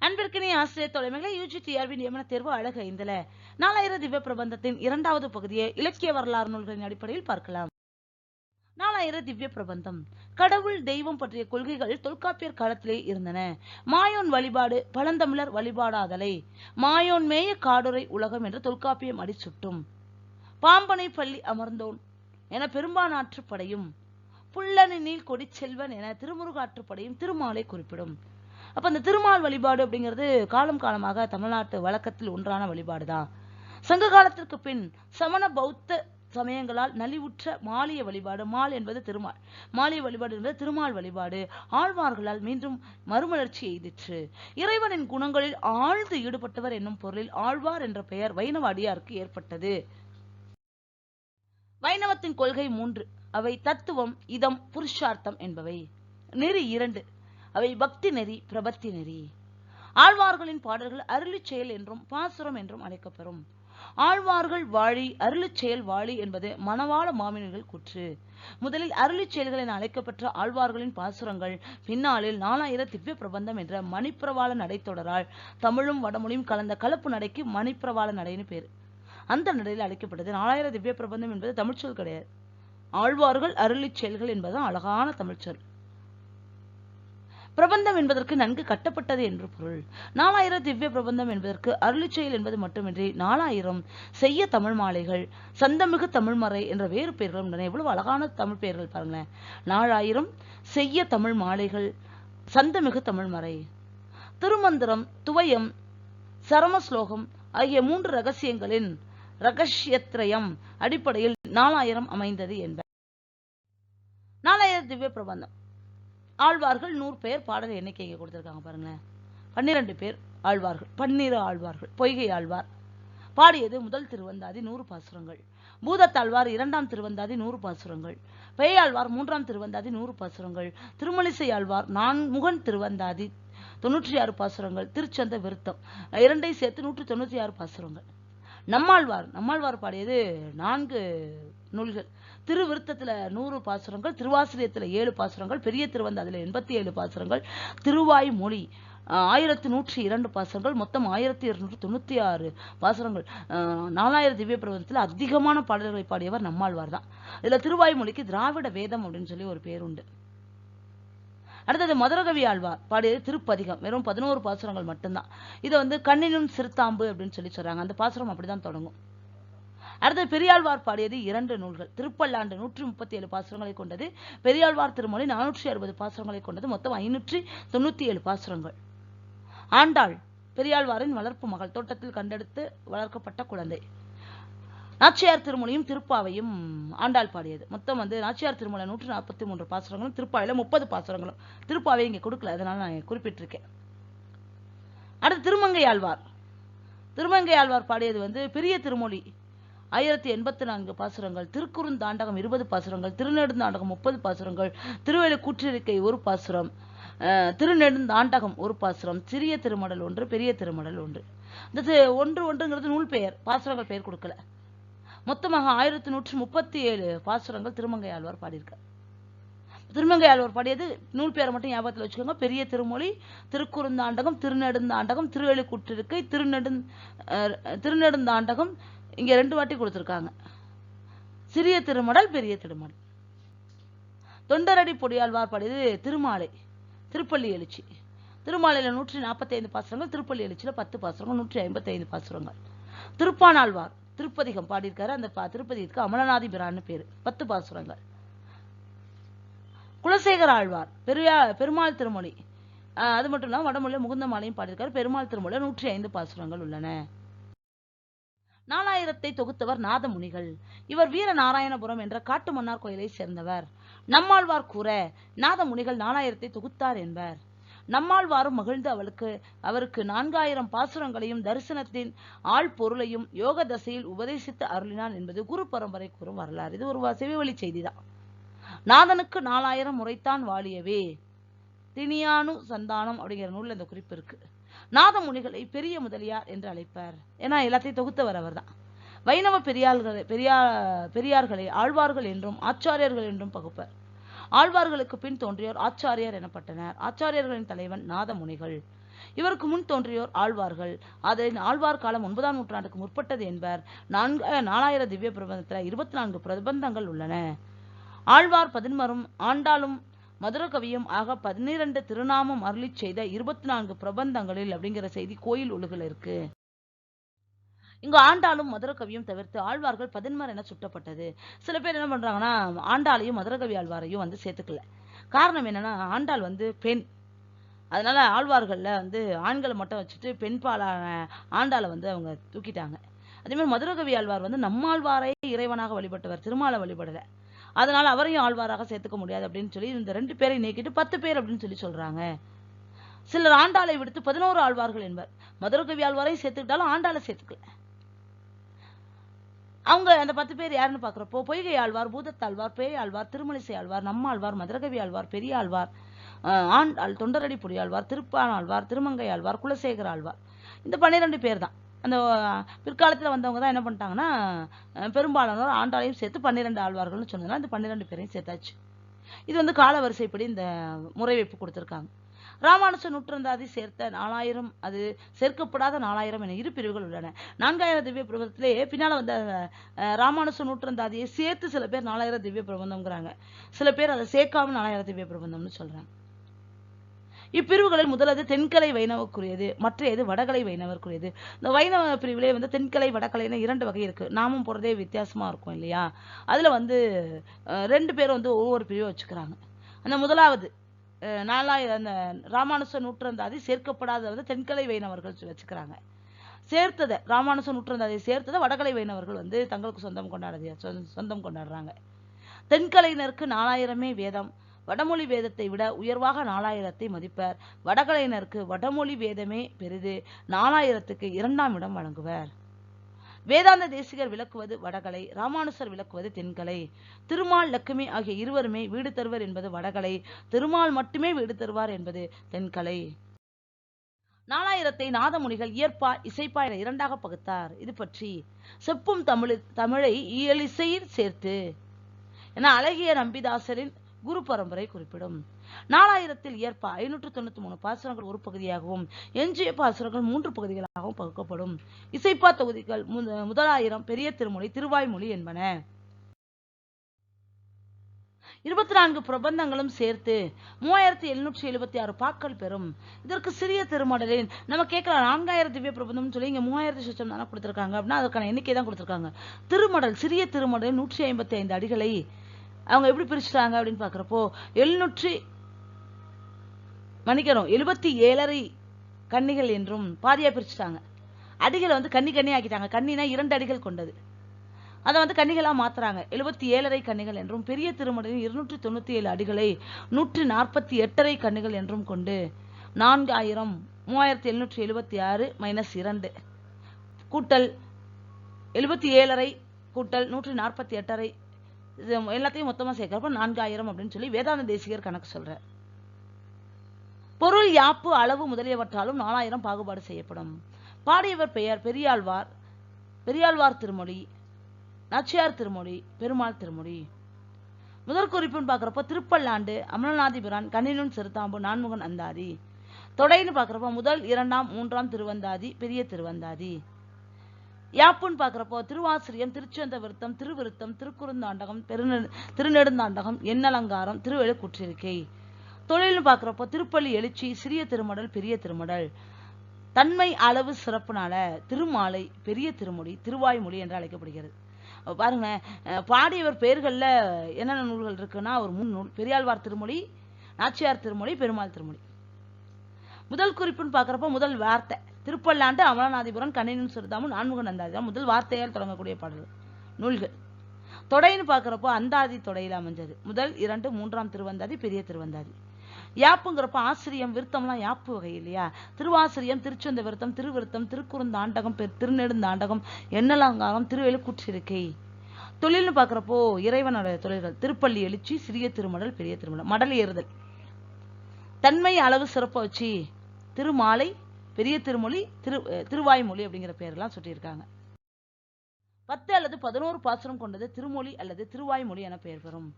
அன்பிற்கினிய ஆசிரியர் தலைமைகளை UG TRP நியமன தேர்வு அழகு ஐந்துல. நாலாயிரம் திவ்ய பிரபந்தத்தின் இரண்டாவது பகுதியை இலக்கிய வரலாறு நூல்களின் அடிப்படையில் பார்க்கலாம். நாலாயிரம் திவ்ய பிரபந்தம். கடவுள் தெய்வம் பற்றிய கொள்கைகள் தொல்காப்பியர் காலத்திலே இருந்தன. மாயோன் வழிபாடு பழந்தமிழர் வழிபாடாதலை. மாயோன் மேய காடுரை உலகம் என்று தொல்காப்பியம் அடிச்சுட்டும். பாம்பனை பள்ளி அமர்ந்தோன் என பெரும்பானாற்றுப்படையும் புல்லனில் கொடி செல்வன் என திருமுருகாற்றுப்படையும் திருமாலை குறிப்பிடும். அப்ப இந்த திருமால் வழிபாடு அப்படிங்கிறது காலம் காலமாக தமிழ்நாட்டு வழக்கத்தில் ஒன்றான வழிபாடு தான் சங்க காலத்திற்கு பின் சமண பௌத்த சமயங்களால் நலிவுற்ற மாலிய வழிபாடு மால் என்பது திருமால். மாலிய வழிபாடு என்பது திருமால் வழிபாடு. ஆழ்வார்களால் மீண்டும் மறுமலர்ச்சி எய்திற்று. இறைவனின் குணங்களில் ஆழ்ந்து ஈடுபட்டவர் என்னும் பொருளில் ஆழ்வார் என்ற பெயர் வைணவ அடியாருக்கு ஏற்பட்டது. வைணவத்தின் கொள்கை மூன்று. அவை தத்துவம் இதம் புருஷார்த்தம் என்பவை. நெறி இரண்டு. அவை பக்தி நெறி பிரபத்தி நெறி. ஆழ்வார்களின் பாடல்கள் அருளிச் செயல் என்றும் பாசுரம் என்றும் அழைக்கப்பெறும். ஆழ்வார்கள் வாழி அருளி செயல் வாழி என்பது மணவாள மாமினர்கள் கூற்று. முதலில் அருளிச் செயல்கள் என அழைக்கப்பெற்ற ஆழ்வார்களின் பாசுரங்கள் பின்னாளில் நாலாயிர திவ்ய பிரபந்தம் என்ற மணிப்பிரவாள நடைத்தொடரால் தமிழும் வடமொழியும் கலந்த கலப்பு நடைக்கு மணிப்பிரவாள நடைன்னு பேர். அந்த நடையில் அழைக்கப்பட்டது நாலாயிர திவ்ய பிரபந்தம் என்பது தமிழ்ச்சொல் கிடையாது. ஆழ்வார்கள் அருளிச் செயல்கள் என்பதுதான் அழகான தமிழ்ச்சொல். பிரபந்தம் என்பதற்கு நன்கு கட்டப்பட்டது என்று பொருள். நாலாயிரம் திவ்ய பிரபந்தம் என்பதற்கு அருளிச்செயல் என்பது மட்டுமின்றி நாலாயிரம் செய்ய தமிழ் மாலைகள் சந்தமிகு தமிழ்மறை என்ற வேறு பெயர்களும் உள்ளன. எவ்வளவு அழகான தமிழ் பெயர்கள் பாருங்களேன். நாலாயிரம் செய்ய தமிழ் மாலைகள் சந்தமிகு தமிழ்மறை திருமந்திரம் துவயம் சரமஸ்லோகம் ஆகிய மூன்று ரகசியங்களின் ரகசியத்ரயம் அடிப்படையில் நாலாயிரம் அமைந்தது என்ப நாலாயிரம் திவ்ய பிரபந்தம். ஆழ்வார்கள் நூறு பேர் பாடல் எண்ணிக்கை இங்கே கொடுத்துருக்காங்க பாருங்களேன். பன்னிரெண்டு பேர் ஆழ்வார்கள் பன்னிரு ஆழ்வார்கள் பொய்கை ஆழ்வார். பாடியது முதல் திருவந்தாதி நூறு பாசுரங்கள். பூதத்தாழ்வார் இரண்டாம் திருவந்தாதி நூறு பாசுரங்கள். பெயாழ்வார் மூன்றாம் திருவந்தாதி நூறு பாசுரங்கள். திருமலிசை ஆழ்வார் நான்முகன் திருவந்தாதி தொன்னூற்றி ஆறு பாசுரங்கள். திருச்சந்த விருத்தம். இரண்டை சேர்த்து நூற்றி தொண்ணூற்றி ஆறு பாசுரங்கள். நம்மாழ்வார் நம்மாழ்வார் பாடியது நான்கு நூல்கள். திருவிருத்தத்தில் நூறு பாசுரங்கள் திருவாசிரியத்தில் ஏழு பாசுரங்கள் பெரிய திருவந்த அதில் எண்பத்தி ஏழு பாசுரங்கள் திருவாய் மொழி ஆயிரத்தி நூற்றி இரண்டு பாசுரங்கள் மொத்தம் ஆயிரத்தி இருநூற்றி தொண்ணூற்றி ஆறு பாசுரங்கள். நாலாயிரம் திவ்ய பிரபந்தத்தில் அதிகமான பாடல்களை பாடியவர் நம்மாழ்வார் தான். இதில் திருவாய்மொழிக்கு திராவிட வேதம் அப்படின்னு சொல்லி ஒரு பேர் உண்டு. அடுத்தது மதுரகவி ஆழ்வார் பாடியது திருப்பதிகம் வெறும் பதினோரு பாசுரங்கள் மட்டும்தான். இதை வந்து கண்ணினும் சிறுத்தாம்பு அப்படின்னு சொல்லி சொல்கிறாங்க அந்த பாசுரம் அப்படிதான் தொடங்கும். அடுத்த பெரியாழ்வார் பாடியது இரண்டு நூல்கள். திருப்பல்லாண்டு நூற்றி முப்பத்தி ஏழு பாசுரங்களை கொண்டது பெரியாழ்வார் திருமொழி நானூற்றி அறுபது பாசுரங்களை கொண்டது மொத்தம் ஐநூற்றி தொண்ணூத்தி ஏழு பாசுரங்கள். ஆண்டாள் பெரியாழ்வாரின் வளர்ப்பு மகள் தோட்டத்தில் கண்டெடுத்து வளர்க்கப்பட்ட குழந்தை. நாச்சியார் திருமொழியும் திருப்பாவையும் ஆண்டாள் பாடியது. மொத்தம் வந்து நாச்சியார் திருமலை நூற்றி நாற்பத்தி மூன்று பாசுரங்களும் திருப்பாவையில முப்பது பாசுரங்களும். திருப்பாவை இங்கே கொடுக்கல அதனால நான் குறிப்பிட்டிருக்கேன். அடுத்து திருமங்கை ஆழ்வார் திருமங்கை ஆழ்வார் பாடியது வந்து பெரிய திருமொழி ஆயிரத்தி எண்பத்தி நான்கு பாசுரங்கள் திருக்குறுந்தாண்டகம் இருபது பாசுரங்கள் திருநெடுந்தாண்டகம் முப்பது பாசுரங்கள் திருவேலு கூற்றிருக்கை ஒரு பாசுரம் திருநெடுந்தாண்டகம் ஒரு பாசுரம் சிறிய திருமடல் ஒன்று பெரிய திருமடல் ஒன்று. இந்த ஒன்று ஒன்றுங்கிறது நூல் பெயர் பாசுரங்கள் பெயர் கொடுக்கல. மொத்தமாக ஆயிரத்தி நூற்றி முப்பத்தி ஏழு பாசுரங்கள் திருமங்கை ஆழ்வார் பாடியிருக்கார். திருமங்கை ஆழ்வார் பாடியது நூல் பேரை மட்டும் ஞாபகத்தில் வச்சுக்கோங்க. பெரிய திருமொழி திருக்குறுந்தாண்டகம் திருநெடுந்தாண்டகம் திருவேலுக்கூற்றிருக்கை திருநெடு திருநெடுந்தாண்டகம் இங்கே ரெண்டு வாட்டி கொடுத்துருக்காங்க. சிறிய திருமடல் பெரிய திருமடல். தொண்டரடி பொடியாழ்வார் பாடியது திருமாலை திருப்பள்ளி எழுச்சி. திருமாலையில் நூற்றி நாற்பத்தைந்து பாசுரங்கள் திருப்பள்ளி எழுச்சியில் பத்து பாசுரங்கள் நூற்றி ஐம்பத்தைந்து பாசுரங்கள். திருப்பானாழ்வார் திருப்பதிகம் பாடியிருக்காரு. அந்த திருப்பதிகத்துக்கு அமலநாதி பிரான்னு பத்து பாசுரங்கள். குலசேகர ஆழ்வார் பெரியா பெருமாள் திருமொழி. அது மட்டும் இல்லாம வடமொழியில் முகுந்த மாலையும் பாடியிருக்காரு. பெருமாள் திருமொழியில் நூற்றி ஐந்து பாசுரங்கள் உள்ளன. நாலாயிரத்தை தொகுத்தவர் நாதமுனிகள். இவர் வீர நாராயணபுரம் என்ற காட்டு மன்னார் கோயிலை சேர்ந்தவர். நம்மாழ்வார் கூற நாதமுனிகள் நாலாயிரத்தை தொகுத்தார் என்பர். நம்மாழ்வாரும் மகிழ்ந்து அவளுக்கு அவருக்கு நான்காயிரம் பாசுரங்களையும் தரிசனத்தின் ஆள் பொருளையும் யோக தசையில் உபதேசித்து அருளினான் என்பது குரு பரம்பரை கூறும் வரலாறு. இது ஒரு செவிவழி செய்திதான். நாதனுக்கு நாலாயிரம் முறைத்தான் வாழியவே. தினியானு சந்தானம் அப்படிங்கிற நூலில் இந்த குறிப்பு இருக்குது நாதமுனிகளை பெரிய முதலியார் என்று அழைப்பார். ஏன்னா எல்லாத்தையும் தொகுத்தவர் அவர் தான் வைணவ பெரியார்களை பெரியா பெரியார்களை ஆழ்வார்கள் என்றும் ஆச்சாரியர்கள் என்றும் பகுப்பர். ஆழ்வார்களுக்கு பின் தோன்றியோர் ஆச்சாரியர் எனப்பட்டனர். ஆச்சாரியர்களின் தலைவன் நாதமுனிகள். இவருக்கு முன் தோன்றியோர் ஆழ்வார்கள். அதன் ஆழ்வார் காலம் ஒன்பதாம் நூற்றாண்டுக்கு முற்பட்டது என்பர். நான்கு நாலாயிரம் திவ்ய பிரபந்தத்தில் இருபத்தி நான்கு பிரபந்தங்கள் உள்ளன. ஆழ்வார் பதின்மரும் ஆண்டாளும் மதுரகவியும் ஆக பன்னிரண்டு திருநாமம் அருளி செய்த இருபத்தி நான்கு பிரபந்தங்களில் அப்படிங்கிற செய்தி கோயில் ஒழுகுல இருக்கு. இங்கு ஆண்டாளும் மதுரகவியும் தவிர்த்து ஆழ்வார்கள் பதின்மர் என சுட்டப்பட்டது. சில பேர் என்ன பண்றாங்கன்னா ஆண்டாளையும் மதுரகவி ஆழ்வாரையும் வந்து சேர்த்துக்கல. காரணம் என்னன்னா ஆண்டாள் வந்து பெண். அதனால ஆழ்வார்கள்ல வந்து ஆண்களை மட்டும் வச்சுட்டு பெண் பாலான ஆண்டாளை வந்து அவங்க தூக்கிட்டாங்க. அதே மாதிரி மதுரகவி ஆழ்வார் வந்து நம்மாழ்வாரே இறைவனாக வழிபட்டவர் திருமாலை வழிபடல. அதனால் அவரையும் ஆழ்வாராக சேர்த்துக்க முடியாது அப்படின்னு சொல்லி இந்த ரெண்டு பேரை நீக்கிட்டு பத்து பேர் அப்படின்னு சொல்லி சொல்றாங்க. சிலர் ஆண்டாளை விடுத்து பதினோரு ஆழ்வார்கள் என்பர். மதுரகவி ஆழ்வாரையும் சேர்த்துக்கிட்டாலும் ஆண்டாளை சேர்த்துக்கல. அவங்க அந்த பத்து பேர் யாருன்னு பாக்குறப்போ பொய்கை ஆழ்வார் பூதத்தாழ்வார் பேய் ஆழ்வார் திருமலிசை ஆழ்வார் நம்மாழ்வார் மதுரகவி ஆழ்வார் பெரிய ஆழ்வார் ஆஹ் ஆண்டாள் தொண்டரடி புரியாழ்வார் திருப்பான் ஆழ்வார் திருமங்கை ஆழ்வார் குலசேகர் ஆழ்வார். இந்த பன்னிரெண்டு பேர் தான். அந்த பிற்காலத்தில் வந்தவங்க தான் என்ன பண்ணிட்டாங்கன்னா பெரும்பாலானோர் ஆண்டாளையும் சேர்த்து பன்னிரெண்டு ஆழ்வார்கள்னு சொன்னதுனால இந்த பன்னிரெண்டு பேரையும் சேர்த்தாச்சு. இது வந்து கால வரிசைப்படி இந்த முறை வைப்பு கொடுத்துருக்காங்க. ராமானுஜ நூற்றந்தாதி சேர்த்த நாலாயிரம் அது சேர்க்கப்படாத நாலாயிரம் என இரு பிரிவுகள் உள்ளன. நான்காயிரம் திவ்ய பிரபந்தத்திலே பின்னால் வந்த அஹ், ராமானுஜ நூற்றந்தாதியை சேர்த்து சில பேர் நாலாயிரம் திவ்ய பிரபந்தம்ங்கிறாங்க. சில பேர் அதை சேர்க்காம நாலாயிரம் திவ்ய பிரபந்தம்னு சொல்கிறாங்க இப்பிரிவுகளில் முதலது தென்கலை வைணவக்குரியது மற்றையது வடகலை வைணவருக்குரியது. இந்த வைணவ பிரிவிலே வந்து தென்கலை வடகலைன்னு இரண்டு வகை இருக்கு. நாமும் போறதே வித்தியாசமா இருக்கும் இல்லையா? அதுல வந்து ரெண்டு பேரும் வந்து ஒவ்வொரு பிரிவை வச்சுக்கிறாங்க. அந்த முதலாவது நாலாயிரம் அந்த ராமானுச நூற்றந்தாதி சேர்க்கப்படாத வந்து தென்கலை வைணவர்கள் வச்சுக்கிறாங்க. சேர்த்ததை ராமானுச நூற்றந்தாதியை சேர்த்ததை வடகலை வைணவர்கள் வந்து தங்களுக்கு சொந்தம் கொண்டாடுறது சொந்த- சொந்தம் கொண்டாடுறாங்க. தென்கலையினருக்கு நாலாயிரமே வேதம். வடமொழி வேதத்தை விட உயர்வாக நாலாயிரத்தை மதிப்பர். வடகலையினருக்கு வடமொழி வேதமே பெரிது. நாலாயிரத்துக்கு இரண்டாம் இடம் வழங்குவர். வேதாந்த தேசிகர் விளக்குவது வடகலை ராமானுசர் விளக்குவது தென்கலை. திருமால் லக்குமி ஆகிய இருவருமே வீடு தருவர் என்பது வடகலை. திருமால் மட்டுமே வீடு தருவார் என்பது தென்கலை. நாலாயிரத்தை நாதமுனிகள் இயற்பா இசைப்பா என இரண்டாக பகுத்தார். இது பற்றி செப்பும் தமிழ் தமிழை இயலிசையில் சேர்த்து. என அழகிய நம்பிதாசரின் குரு பரம்பரை குறிப்பிடும். நாலாயிரத்தில் ஏற்ப ஐநூற்று தொண்ணூத்தி மூணு பாசுரங்கள் ஒரு பகுதியாகவும் எஞ்சிய பாசுரங்கள் மூன்று பகுதிகளாகவும் பகுக்கப்படும். இசைப்பா தொகுதிகள் முத- முதலாயிரம் பெரிய திருமொழி திருவாய்மொழி என்பன. இருபத்தி நான்கு பிரபந்தங்களும் சேர்த்து மூவாயிரத்தி எழுநூற்றி எழுபத்தி ஆறு பாக்கள் பெறும். இதற்கு சிறிய திருமடலின் நம்ம கேட்கலாம் நான்காயிரம் திவ்ய பிரபந்தம்னு சொல்லி இங்க மூவாயிரத்தி சுச்சம் தானே கொடுத்திருக்காங்க அப்படின்னா அதற்கான எண்ணிக்கை தான் கொடுத்திருக்காங்க. திருமடல் சிறிய திருமடலில் நூற்றி ஐம்பத்தி ஐந்து அடிகளை அவங்க எப்படி பிரிச்சுட்டாங்க அப்படின்னு பார்க்குறப்போ எழுநூற்றி மன்னிக்கணும் எழுபத்தி ஏழரை கன்னிகள் என்றும் பாதியாக பிரிச்சுட்டாங்க. அடிகளை வந்து கன்னி கன்னி ஆக்கிட்டாங்க. கண்ணினா இரண்டு அடிகள் கொண்டது. அதை வந்து கன்னிகளாக மாத்துறாங்க. எழுபத்தி ஏழரை கன்னிகள் என்றும் பெரிய திருமணத்தில் இருநூற்றி தொண்ணூத்தி ஏழு அடிகளை நூற்றி நாற்பத்தி எட்டரை கன்னிகள் என்றும் கொண்டு நான்காயிரம் மூவாயிரத்தி எழுநூற்றி எழுபத்தி ஆறு மைனஸ் இரண்டு. கூட்டல் எழுபத்தி ஏழரை கூட்டல் நூற்றி நாற்பத்தி எட்டரை எல்லாத்தையும் மொத்தமா சேர்க்கிறப்ப நான்காயிரம் அப்படின்னு சொல்லி வேதாந்த தேசிகர் கணக்கு சொல்ற பொருள் யாப்பு அளவு முதலியவற்றாலும் நாலாயிரம் பாகுபாடு செய்யப்படும். பாடியவர் பெயர் பெரியாழ்வார் பெரியாழ்வார் திருமொழி நாச்சியார் திருமொழி பெருமாள் திருமொழி. முதற் குறிப்புன்னு பார்க்குறப்ப திருப்பல்லாண்டு அமலநாதிபுரான் கண்ணினுன் சிறுத்தாம்பு நான்முகன் அந்தாதி. தொடைன்னு பார்க்குறப்ப முதல் இரண்டாம் மூன்றாம் திருவந்தாதி பெரிய திருவந்தாதி. யாப்புன்னு பார்க்குறப்போ திருவாசிரியம் திருச்செந்த விருத்தம் திருவிருத்தம் திருக்குறுந்தாண்டகம் பெருநெ திருநெடுந்தாண்டகம் எண்ணலங்காரம் திருவெழுக்குற்றிருக்கை தொழில்னு பார்க்குறப்போ திருப்பள்ளி எழுச்சி சிறிய திருமடல் பெரிய திருமடல். தன்மை அளவு சிறப்புனால திருமாலை பெரிய திருமொழி திருவாய்மொழி என்று அழைக்கப்படுகிறது. பாருங்க பாடியவர் பெயர்களில் என்னென்ன நூல்கள் இருக்குன்னா ஒரு மூணு நூல் பெரியாழ்வார் திருமொழி நாச்சியார் திருமொழி பெருமாள் திருமொழி. முதல் குறிப்புன்னு பார்க்குறப்ப முதல் வார்த்தை. திருப்பல்லாண்டு அமலநாதிபுரம் கண்ணினும் சிறுதாமும் நான்முகன் அந்தாதி முதல் வார்த்தையால் தொடங்கக்கூடிய பாடல்கள். நூல்கள். தொடைன்னு பார்க்குறப்போ அந்தாதி தொடையில் அமைஞ்சது. முதல் இரண்டு மூன்றாம் திருவந்தாதி பெரிய திருவந்தாதி. யாப்புங்கிறப்ப ஆசிரியம் விருத்தம்லாம் யாப்பு வகை இல்லையா? திருவாசிரியம் திருச்செந்த விருத்தம் திருவிருத்தம் திருக்குறுந்தாண்டகம் பெரு- திருநெடுந்தாண்டகம் எண்ணலங்காரம் திருவெழுக்குற்றிருக்கை. தொழில்னு பார்க்குறப்போ இறைவனோட தொழில்கள். திருப்பள்ளி எழுச்சி சிறிய திருமடல் பெரிய திருமடல். மடல் ஏறுதல். தன்மை அளவு சிறப்பை வச்சு திருமாலை பெரிய திருமொழி திரு திருவாய்மொழி அப்படிங்கிற பேரெல்லாம் சொல்லியிருக்காங்க. பத்து அல்லது பதினோரு பாசுரம் கொண்டது திருமொழி அல்லது திருவாய்மொழி என பெயர் பெறும்.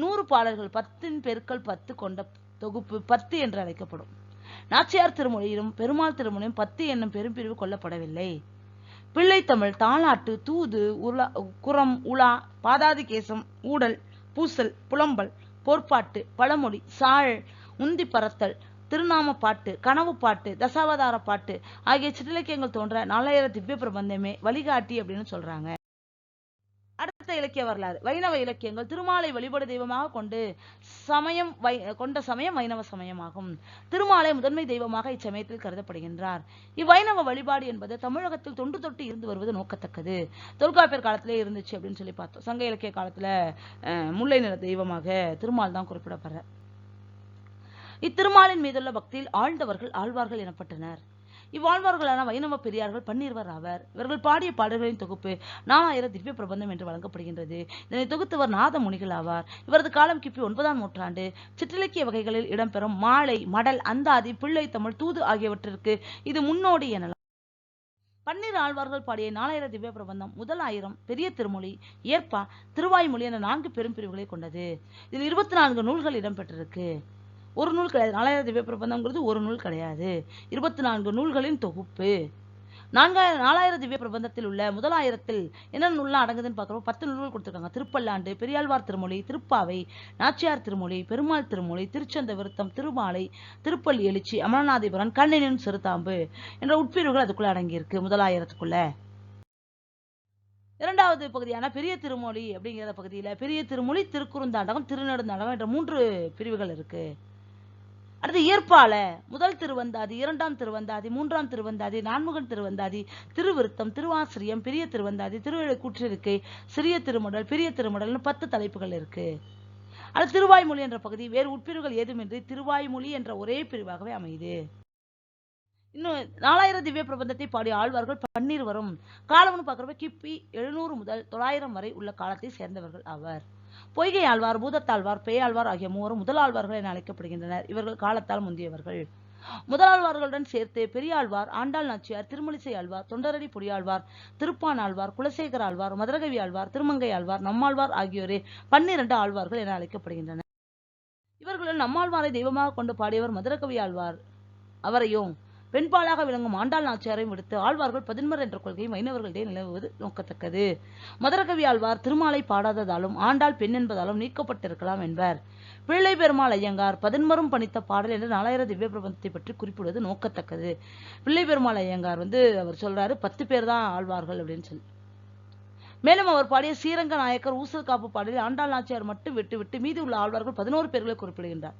நூறு பாடல்கள் பத்தின் பெருக்கல் பத்து கொண்ட தொகுப்பு பத்து என்று அழைக்கப்படும். நாச்சியார் திருமொழியிலும் பெருமாள் திருமொழியும் பத்து என்னும் பெரும்பிரிவு கொல்லப்படவில்லை பிள்ளைத்தமிழ் தாலாட்டு தூது உலா குரம் உலா பாதாதி கேசம் ஊடல் பூசல் புலம்பல் போர்ப்பாட்டு பழமொழி சாழ் உந்தி பறத்தல் திருநாம பாட்டு கனவு பாட்டு தசாவதார பாட்டு ஆகிய சிற்றிலக்கியங்கள் தோன்ற நாலாயிரம் திவ்ய பிரபந்தமே வழிகாட்டி அப்படின்னு சொல்றாங்க. அடுத்த இலக்கிய வரலாறு. வைணவ இலக்கியங்கள் திருமாலை வழிபாடு தெய்வமாக கொண்டு சமயம் வை கொண்ட சமயம் வைணவ சமயமாகும். திருமாலை முதன்மை தெய்வமாக இச்சமயத்தில் கருதப்படுகின்றார். இவ்வைணவ வழிபாடு என்பது தமிழகத்தில் தொன்று தொட்டு இருந்து வருவது நோக்கத்தக்கது. தொல்காப்பியர் காலத்திலே இருந்துச்சு அப்படின்னு சொல்லி பார்த்தோம். சங்க இலக்கிய காலத்துல அஹ், முல்லை நிற தெய்வமாக திருமால் தான் குறிப்பிடப்படுற இத்திருமாலின் மீதுள்ள பக்தியில் ஆழ்ந்தவர்கள் ஆழ்வார்கள் எனப்பட்டனர். இவ்வாழ்வார்களான வைணவ பெரியார்கள் பன்னீர்வர் ஆவர். இவர்கள் பாடிய பாடல்களின் தொகுப்பு நாலாயிரம் திவ்ய பிரபந்தம் என்று வழங்கப்படுகின்றது. இதனை தொகுத்தவர் நாத முனிகள் ஆவார். இவரது காலம் கிபி ஒன்பதாம் நூற்றாண்டு. சிற்றிலக்கிய வகைகளில் இடம்பெறும் மாலை மடல் அந்தாதி பிள்ளை தமிழ் தூது ஆகியவற்றிற்கு இது முன்னோடி எனலாம். பன்னிரு ஆழ்வார்கள் பாடிய நாலாயிரம் திவ்ய பிரபந்தம் முதல் ஆயிரம் பெரிய திருமொழி ஏற்பா திருவாய்மொழி என நான்கு பெரும் பிரிவுகளை கொண்டது. இதில் இருபத்தி நான்கு நூல்கள் இடம்பெற்றிருக்கு. ஒரு நூல் கிடையாது. நாலாயிரம் திவ்ய பிரபந்தம்ங்கிறது ஒரு நூல் கிடையாது. இருபத்தி நான்கு நூல்களின் தொகுப்பு. நான்காயிரம் நாலாயிரம் திவ்ய பிரபந்தத்தில் உள்ள முதலாயிரத்தில் என்ன நூல்லாம் அடங்குதுன்னு பார்க்குறோம்? பத்து நூல்கள் கொடுத்துருக்காங்க. திருப்பல்லாண்டு பெரியாழ்வார் திருமொழி திருப்பாவை நாச்சியார் திருமொழி பெருமாள் திருமொழி திருச்சந்த விருத்தம் திருமாலை திருப்பள்ளி எழுச்சி அமரநாதிபுரன் கண்ணினின் சிறுதாம்பு என்ற உட்பிரிவுகள் அதுக்குள்ள அடங்கியிருக்கு முதலாயிரத்துக்குள்ள. இரண்டாவது பகுதியான பெரிய திருமொழி அப்படிங்கிற பகுதியில பெரிய திருமொழி திருக்குறுந்தாண்டகம் திருநெடுந்தாண்டகம் என்ற மூன்று பிரிவுகள் இருக்கு. அடுத்து இயற்பால முதல் திருவந்தாதி இரண்டாம் திருவந்தாதி மூன்றாம் திருவந்தாதி நான்முகன் திருவந்தாதி திருவிருத்தம் திருவாசிரியம் பெரிய திருவந்தாதி திருவிழை கூற்றிருக்கை சிறிய திருமுடல் பெரிய திருமுடல்னு பத்து தலைப்புகள் இருக்கு. அடுத்து திருவாய்மொழி என்ற பகுதி வேறு உட்பிரிவுகள் ஏதுமின்றி திருவாய்மொழி என்ற ஒரே பிரிவாகவே அமையுது. இன்னும் நாலாயிரம் திவ்ய பிரபந்தத்தை பாடிய ஆழ்வார்கள் பன்னிருவரும். காலம்னு பார்க்குறப்ப கிபி எழுநூறு முதல் தொள்ளாயிரம் வரை உள்ள காலத்தை சேர்ந்தவர்கள் ஆவர் பொய்கை ஆழ்வார் பூதத்தாழ்வார் பேயாழ்வார் ஆகிய மூவரும் முதலாழ்வார்கள் என அழைக்கப்படுகின்றனர். இவர்கள் காலத்தால் முந்தியவர்கள். முதலாழ்வார்களுடன் சேர்த்து பெரியாழ்வார் ஆண்டாள் நாச்சியார் திருமலிசை ஆழ்வார் தொண்டரடி பொடியாழ்வார் திருப்பான் ஆழ்வார் குலசேகர் ஆழ்வார் மதுரகவி ஆழ்வார் திருமங்கை ஆழ்வார் நம்மாழ்வார் ஆகியோரே பன்னிரண்டு ஆழ்வார்கள் என அழைக்கப்படுகின்றனர். இவர்களுடன் நம்மாழ்வாரை தெய்வமாக கொண்டு பாடியவர் மதுரகவி ஆழ்வார். அவரையும் பெண்பாலாக விளங்கும் ஆண்டாள் நாச்சியாரையும் விடுத்து ஆழ்வார்கள் பதின்மர் என்ற கொள்கையை வைணவர்களிடையே நிலவுவது நோக்கத்தக்கது. மதுரகவி ஆழ்வார் திருமாலை பாடாததாலும் ஆண்டாள் பெண் என்பதாலும் நீக்கப்பட்டிருக்கலாம் என்பர். பிள்ளை பெருமாள் ஐயங்கார் பதின்மரும் பணித்த பாடல் என்று நாலாயிரம் திவ்ய பிரபந்தத்தை பற்றி குறிப்பிடுவது நோக்கத்தக்கது. பிள்ளை பெருமாள் ஐயங்கார் வந்து அவர் சொல்றாரு பத்து பேர் தான் ஆழ்வார்கள் அப்படின்னு சொல்லி. மேலும் அவர் பாடிய ஸ்ரீரங்க நாயக்கர் ஊசல் காப்பு பாடலில் ஆண்டாள் நாச்சியார் மட்டும் விட்டு விட்டு மீதி உள்ள ஆழ்வார்கள் பதினோரு பேர்களை குறிப்பிடுகின்றார்.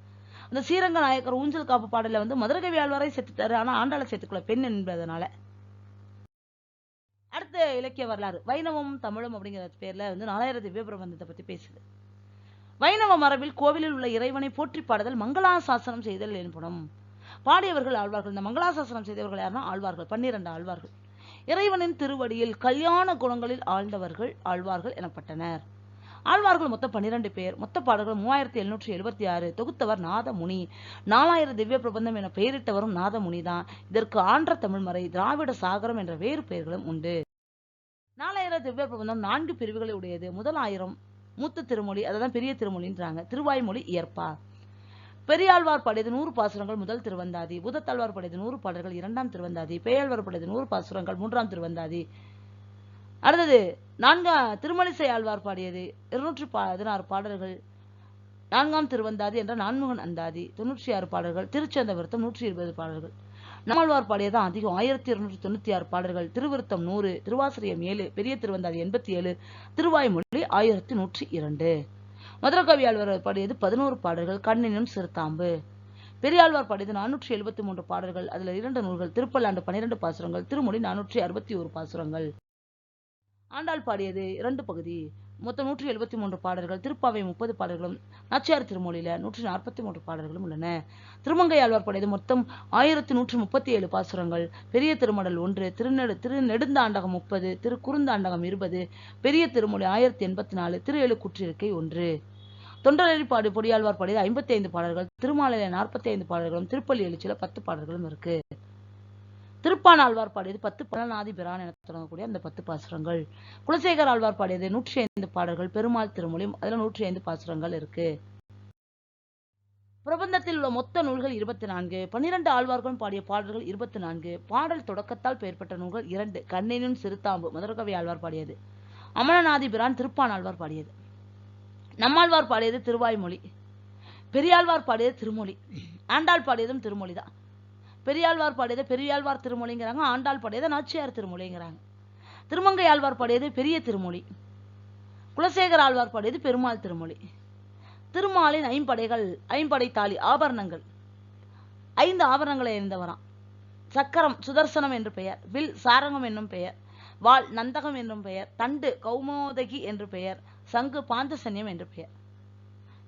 அந்த ஸ்ரீரங்க நாயக்கர் ஊஞ்சல் காப்பு பாடல வந்து மதுரகவி ஆழ்வாரை சேர்த்துட்டாரு ஆனா ஆண்டாளை சேர்த்துக்கல பெண் என்பதனால. அடுத்த இலக்கிய வரலாறு வைணவம் தமிழும் அப்படிங்கிற பேர்ல வந்து நாலாயிரம் திவ்ய பிரபந்தத்தை பத்தி பேசுது. வைணவ மரபில் கோவிலில் உள்ள இறைவனை போற்றி பாடுதல் மங்களாசாசனம் செய்தல் என்படும் பாடியவர்கள் ஆழ்வார்கள். இந்த மங்களாசாசனம் செய்தவர்கள் யாருன்னா ஆழ்வார்கள். பன்னிரண்டு ஆழ்வார்கள். இறைவனின் திருவடியில் கல்யாண குணங்களில் ஆழ்ந்தவர்கள் ஆழ்வார்கள் எனப்பட்டனர். ஆழ்வார்கள் மொத்தம் பன்னிரண்டு பேர். மொத்த பாடல்கள் மூவாயிரத்தி எழுநூற்றி எழுபத்தி ஆறு. தொகுத்தவர் நாதமுனி. நாலாயிரம் திவ்ய பிரபந்தம் என பெயரிட்டவரும் நாதமுனி தான். இதற்கு ஆன்ற தமிழ்மறை திராவிட சாகரம் என்ற வேறு பெயர்களும் உண்டு. நாலாயிரம் திவ்ய பிரபந்தம் நான்கு பிரிவுகளை உடையது. முதல் ஆயிரம் மூத்த திருமொழி அதான் பெரிய திருமொழின்றாங்க. திருவாய்மொழி இயற்பா. பெரியாழ்வார் பாடியது நூறு பாசுரங்கள் முதல் திருவந்தாதி. புதத்தாழ்வார் பாடியது நூறு பாடல்கள் இரண்டாம் திருவந்தாதி. பேயாழ்வார் பாடியது நூறு பாசுரங்கள் மூன்றாம் திருவந்தாதி. அடுத்தது நான்கா திருமலிசை ஆழ்வார் பாடியது இருநூற்றி பதினாறு பாடல்கள். நான்காம் திருவந்தாதி என்ற நான்முகன் அந்தாதி தொண்ணூற்றி ஆறு பாடல்கள். திருச்சந்த விருத்தம் நூற்றி இருபது பாடல்கள். நம்மாழ்வார் பாடியதான் அதிகம் ஆயிரத்தி இருநூற்றி தொண்ணூத்தி ஆறு பாடல்கள். திருவிருத்தம் நூறு திருவாசிரியம் ஏழு பெரிய திருவந்தாதி எண்பத்தி ஏழு திருவாய்மொழி ஆயிரத்தி நூற்றி இரண்டு. மதுரகவி ஆழ்வார் பாடியது பதினோரு பாடல்கள் கண்ணினும் சிறுத்தாம்பு. பெரியாழ்வார் பாடியது நானூற்றி எழுபத்தி மூன்று பாடல்கள் அதுல இரண்டு நூல்கள் திருப்பல்லாண்டு பன்னிரண்டு பாசுரங்கள் திருமொழி நானூற்றி அறுபத்தி ஒரு பாசுரங்கள். ஆண்டாள் பாடியது இரண்டு பகுதி. மொத்தம் நூற்றி எழுபத்தி மூன்று பாடல்கள் திருப்பாவை முப்பது பாடல்களும் நாச்சியார் திருமொழியில நூற்றி நாற்பத்தி மூன்று பாடல்களும் உள்ளன. திருமங்கை ஆழ்வார் பாடியது மொத்தம் ஆயிரத்தி நூற்றி முப்பத்தி ஏழு பாசுரங்கள். பெரிய திருமடல் ஒன்று திருநெடு திரு நெடுந்தாண்டகம் முப்பது திரு குறுந்தாண்டகம் இருபது பெரிய திருமொழி ஆயிரத்தி எண்பத்தி நாலு திரு எழுக்குற்றிருக்கை ஒன்று. தொண்டரடி பாடு பொடியாழ்வார் பாடியது ஐம்பத்தி ஐந்து பாடல்கள் திருமாலையில நாற்பத்தி ஐந்து பாடல்களும் திருப்பள்ளி எழுச்சியில பத்து பாடல்களும் இருக்கு. திருப்பான் ஆழ்வார் பாடியது பத்து பலநாதி பிரான் என தொடங்கக்கூடிய அந்த பத்து பாசுரங்கள். குலசேகர் ஆழ்வார் பாடியது நூற்றி ஐந்து பாடல்கள் பெருமாள் திருமொழி அதுல நூற்றி ஐந்து பாசுரங்கள் இருக்கு. பிரபந்தத்தில் உள்ள மொத்த நூல்கள் இருபத்தி நான்கு பன்னிரண்டு ஆழ்வார்களும் பாடிய பாடல்கள் இருபத்தி நான்கு பாடல் தொடக்கத்தால் பெயர்பட்ட நூல்கள் இரண்டு கண்ணினும் சிறுத்தாம்பு மதுரகவி ஆழ்வார் பாடியது அமலநாதி பிரான் திருப்பான் ஆழ்வார் பாடியது. நம்மாழ்வார் பாடியது திருவாய்மொழி பெரியாழ்வார் பாடியது திருமொழி ஆண்டாள் பாடியதும் திருமொழிதான். பெரியாழ்வார் பாடியது பெரியாழ்வார் திருமொழிங்கிறாங்க ஆண்டாள் பாடியதை நாச்சியார் திருமொழிங்கிறாங்க. திருமங்கை ஆழ்வார் பாடியது பெரிய திருமொழி. குலசேகர ஆழ்வார் பாடியது பெருமாள் திருமொழி. திருமாலின் ஐம்படைகள் ஐம்படை தாலி ஆபரணங்கள். ஐந்து ஆபரணங்களை அணிந்தவராம் சக்கரம் சுதர்சனம் என்று பெயர் வில் சாரங்கம் என்னும் பெயர் வாள் நந்தகம் என்னும் பெயர் தண்டு கௌமோதகி என்று பெயர் சங்கு பாந்தசன்யம் என்று பெயர்.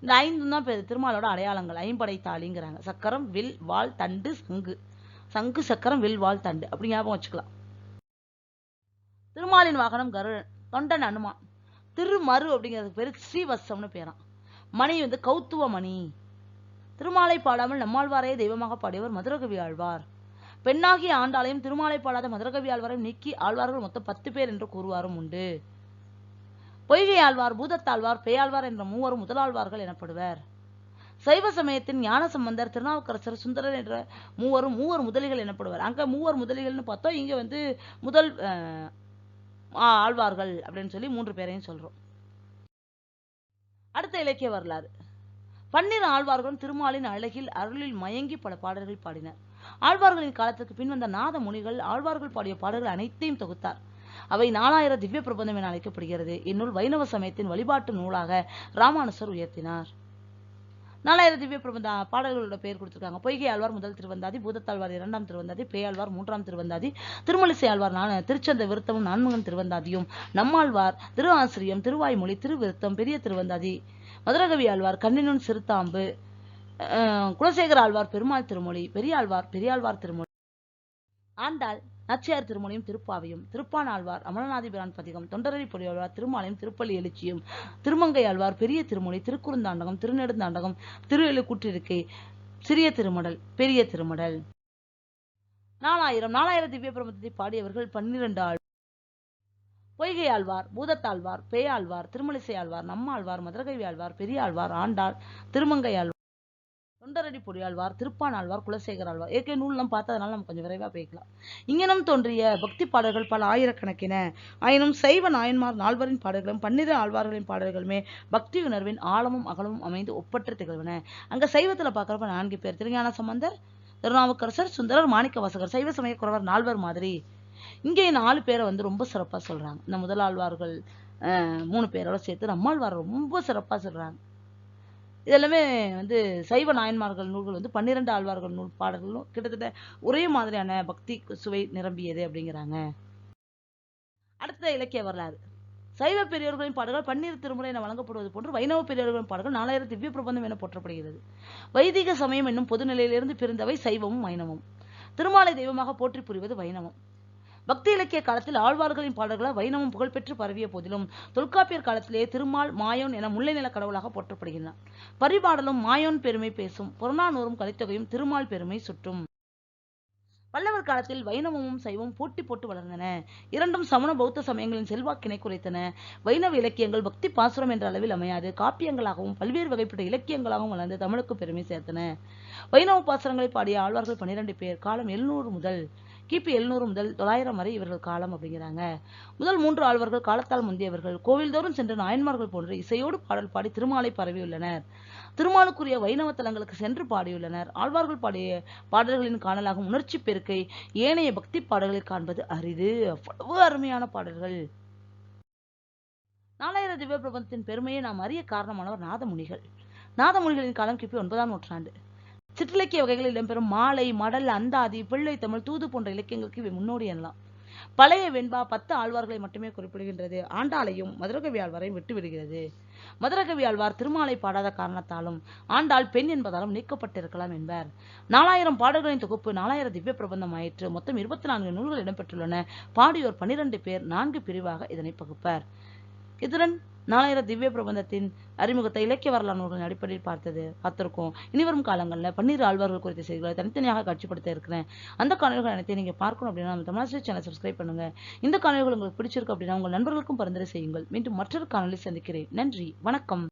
இந்த ஐந்து தான் பேர் திருமாலோட அடையாளங்கள். ஐம்படை தாலிங்கிறாங்க சக்கரம் வில் வாள் தண்டு சங்கு. சங்கு சக்கரம் வில் வால் தண்டு. அப்படி ஞாபகம் வச்சுக்கலாம். திருமாலின் வாகனம் கருடன். தொண்டன் அனுமான். திருமரு அப்படிங்கிறதுக்கு பேரு ஸ்ரீவசம்னு பேரான் மணி வந்து கௌத்துவ மணி. திருமாலை பாடாமல் நம்மாழ்வாரையே தெய்வமாக பாடியவர் மதுரகவி ஆழ்வார். பெண்ணாகிய ஆண்டாளையும் திருமாலை பாடாத மதுரகவி ஆழ்வாரையும் நீக்கி ஆழ்வார்கள் மொத்தம் பத்து பேர் என்று கூறுவாரும் உண்டு. பொய்கை ஆழ்வார் பூதத்தாழ்வார் பேயாழ்வார் என்ற மூவரும் முதலாழ்வார்கள் எனப்படுவர். சைவ சமயத்தின் ஞான சம்பந்தர் திருநாவுக்கரசர் சுந்தரர் என்ற மூவரும் மூவர் முதலிகள் எனப்படுவர். அங்கே மூவர் முதலிகள்னு பார்த்தோம் இங்கே வந்து முதல் ஆழ்வார்கள் அப்படின்னு சொல்லி மூன்று பேரையும் சொல்கிறோம் அடுத்த இலக்கிய வரலாறு. பன்னிரு ஆழ்வார்களும் திருமாலின் அழகில் அருளில் மயங்கி பல பாடல்கள் பாடினர். ஆழ்வார்களின் காலத்துக்கு பின் வந்த நாத முனிகள் ஆழ்வார்கள் பாடிய பாடல்கள் அனைத்தையும் தொகுத்தார். அவை நாலாயிர திவ்ய பிரபந்தம் என அழைக்கப்படுகிறது. இந்நூல் வைணவ சமயத்தின் வழிபாட்டு நூலாக ராமானுசர் உயர்த்தினார். நாலாயிரம் திவ்ய பிரபந்த பாடல்களோட பெயர் கொடுத்திருக்காங்க. பொய்கை ஆழ்வார் முதல் திருவந்தாதி பூதத்தாழ்வார் இரண்டாம் திருவந்தாதி பேயாழ்வார் மூன்றாம் திருவந்தாதி திருமலிசை ஆழ்வார் நான் திருச்சந்த விருத்தமும் நான்முகன் திருவந்தாதியும் நம்மாழ்வார் திரு ஆசிரியம் திருவாய்மொழி திருவிருத்தம் பெரிய திருவந்தாதி மதுரகவி ஆழ்வார் கண்ணினுன் சிறுத்தாம்பு அஹ், குலசேகர ஆழ்வார் பெருமாள் திருமொழி பெரியாழ்வார் பெரியாழ்வார் திருமொழி. ஆண்டாள் நச்சியார் திருமொழியும் திருப்பாவையும் திருப்பான் ஆழ்வார் அமலநாதிபிரான் பதிகம் தொண்டரடி பொடியாழ்வார் திருமாலையும் திருப்பள்ளி எழுச்சியும் திருமங்கை ஆழ்வார் பெரிய திருமொழி திருக்குறுந்தாண்டகம் திருநெடுந்தாண்டகம் திரு எழுக்கூற்றிருக்கை சிறிய திருமடல் பெரிய திருமடல். நாலாயிரம் நாலாயிரம் திவ்ய பிரபந்தத்தை பாடியவர்கள் பன்னிரண்டு ஆள். பொய்கை ஆழ்வார் பூதத்தாழ்வார் பேயாழ்வார் திருமலிசை ஆழ்வார் நம்மாழ்வார் மதுரகவி ஆழ்வார் பெரியாழ்வார் ஆண்டாள் திருமங்கை ஆழ்வார். தொண்டரடி பொடியாழ்வார் திருப்பான் ஆழ்வார் குலசேகர் ஆழ்வார் ஏற்கனவே நூல்லாம் பார்த்ததுனால நம்ம கொஞ்சம் விரைவாக பேசலாம் இங்கனம் தோன்றிய பக்தி பாடல்கள் பல ஆயிரக்கணக்கின. ஆயினும் சைவ நாயன்மார் நால்வரின் பாடல்களும் பன்னிரு ஆழ்வார்களின் பாடல்களுமே பக்தி உணர்வின் ஆழமும் அகலமும் அமைந்து ஒப்பற்று திகழ்வன. அங்க சைவத்துல பார்க்குறப்ப நான்கு பேர் திருஞான சம்பந்தர் திருநாவுக்கரசர் சுந்தரர் மாணிக்க வாசகர் சைவ சமய குறவர் நால்வர் மாதிரி. இங்கே நாலு பேரை வந்து ரொம்ப சிறப்பா சொல்றாங்க. இந்த முதலாழ்வார்கள் அஹ், மூணு பேரோட சேர்த்து நம்மாழ்வார் ரொம்ப சிறப்பா சொல்றாங்க. இதெல்லாமே வந்து சைவ நாயன்மார்கள் நூல்கள் வந்து பன்னிரண்டு ஆழ்வார்கள் நூல் பாடல்களும் கிட்டத்தட்ட ஒரே மாதிரியான பக்தி சுவை நிரம்பியது அப்படிங்கிறாங்க. அடுத்த இலக்கிய வரலாறு. சைவ பெரியோர்களின் பாடல்கள் பன்னீர் திருமுறை என வழங்கப்படுவது போன்று வைணவ பெரியோர்களின் பாடல்கள் நாலாயிரம் திவ்ய பிரபந்தம் என போற்றப்படுகிறது. வைதிக சமயம் என்னும் பொதுநிலையிலிருந்து பிரிந்தவை சைவமும் வைணவம் திருமாலை தெய்வமாக போற்றி புரிவது வைணவம். பக்தி இலக்கிய காலத்தில் ஆழ்வார்களின் பாடல்களால் வைணவம் புகழ்பெற்று பரவிய போதிலும் தொல்காப்பியர் காலத்திலே திருமால் மாயோன் என முல்லை நில கடவுளாக போற்றப்படுகின்றார் பரிபாடலும் மாயோன் பெருமை பேசும் புறநானூறும் கலைத்தொகையும் திருமால் பெருமை சுற்றும் பல்லவர் காலத்தில் வைணவமும் சைவம் போட்டி போட்டு வளர்ந்தன. இரண்டும் சமண பௌத்த சமயங்களின் செல்வாக்கினை குறைத்தன. வைணவ இலக்கியங்கள் பக்தி பாசுரம் என்ற அளவில் அமையாது. காப்பியங்களாகவும் பல்வேறு வகைப்பட்ட இலக்கியங்களாகவும் வளர்ந்து தமிழுக்கு பெருமை சேர்த்தன. வைணவ பாசுரங்களை பாடிய ஆழ்வார்கள் பன்னிரண்டு பேர் காலம் எழுநூறு முதல் கிபி எழுநூறு முதல் தொள்ளாயிரம் வரை இவர்கள் காலம் அப்படிங்கிறாங்க. முதல் மூன்று ஆழ்வார்கள் காலத்தால் முந்தியவர்கள். கோவில்தோறும் சென்று நாயன்மார்கள் போன்று இசையோடு பாடல் பாடி திருமாலை பரவியுள்ளனர். திருமாலுக்குரிய வைணவ தலங்களுக்கு சென்று பாடியுள்ளனர். ஆழ்வார்கள் பாடிய பாடல்களின் காணலாகும் உணர்ச்சி பெருக்கை ஏனைய பக்தி பாடல்களை காண்பது அரிது. அவ்வளவு அருமையான பாடல்கள். நாலாயிர திவ்ய பிரபந்தத்தின் பெருமையை நாம் அறிய காரணமானவர் நாதமுனிகள். நாதமுனிகளின் காலம் கிபி ஒன்பதாம் நூற்றாண்டு. சிற்றிலக்கிய வகைகளில் இடம்பெறும் மாலை மடல் அந்தாதி பிள்ளை தமிழ் தூது போன்ற இலக்கியங்களுக்கு இவை முன்னோடி எனலாம் பழைய வெண்பா பத்து ஆழ்வார்களை மட்டுமே குறிப்பிடுகின்றது. ஆண்டாளையும் மதுரகவி ஆழ்வாரையும் விட்டுவிடுகிறது. மதுரகவி ஆழ்வார் திருமாலை பாடாத காரணத்தாலும் ஆண்டாள் பெண் என்பதாலும் நீக்கப்பட்டிருக்கலாம் என்பர். நாலாயிரம் பாடல்களின் தொகுப்பு நாலாயிரம் திவ்ய பிரபந்தம் ஆயிற்று. மொத்தம் இருபத்தி நான்கு நூல்கள் இடம்பெற்றுள்ளன. பாடியோர் பன்னிரண்டு பேர் நான்கு பிரிவாக இதனை பகுப்பர். இதுடன் நாலாயிரம் திவ்ய பிரபந்தத்தின் அறிமுகத்தை இலக்கிய வரலாறு நூல்களின் அடிப்படையில் பார்த்தது பார்த்திருக்கோம். இனிவரும் காலங்களில் பன்னீர் ஆழ்வார்கள் குறித்த செய்திகளை தனித்தனியாக காட்சிப்படுத்த இருக்கிறேன். அந்த காணொலிகள் அனைத்தையும் நீங்க பார்க்கணும் அப்படின்னா நம்ம தமிழாசிரியர் சேனல் சப்ஸ்கிரைப் பண்ணுங்க. இந்த காணொலிகள் உங்களுக்கு பிடிச்சிருக்கு அப்படின்னா உங்கள் நண்பர்களுக்கும் பரிந்துரை செய்யுங்கள். மீண்டும் மற்றொரு காணொலி சந்திக்கிறேன். நன்றி. வணக்கம்.